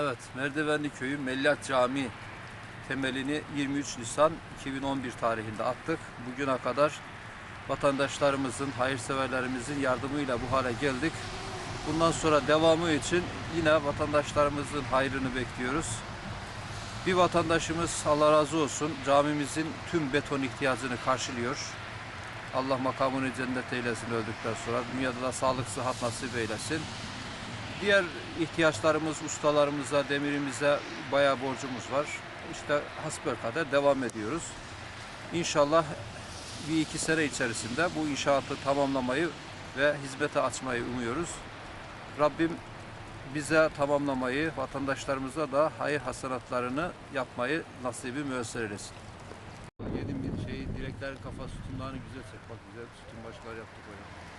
Evet, Merdivenli Köyü Mellat Camii temelini 23 Nisan 2011 tarihinde attık. Bugüne kadar vatandaşlarımızın, hayırseverlerimizin yardımıyla bu hale geldik. Bundan sonra devamı için yine vatandaşlarımızın hayrını bekliyoruz. Bir vatandaşımız Allah razı olsun camimizin tüm beton ihtiyacını karşılıyor. Allah makamını cennet eylesin öldükten sonra. Dünyada da sağlık, sıhhat nasip eylesin. Diğer ihtiyaçlarımız, ustalarımıza, demirimize bayağı borcumuz var. İşte hasbelkader devam ediyoruz. İnşallah bir iki sene içerisinde bu inşaatı tamamlamayı ve hizmete açmayı umuyoruz. Rabbim bize tamamlamayı, vatandaşlarımıza da hayır hasenatlarını yapmayı nasibi müessir eylesin. Yedim bir şey, direklerin kafa sütunlarını güzel çek. Bak güzel sütun başlar yaptık oraya.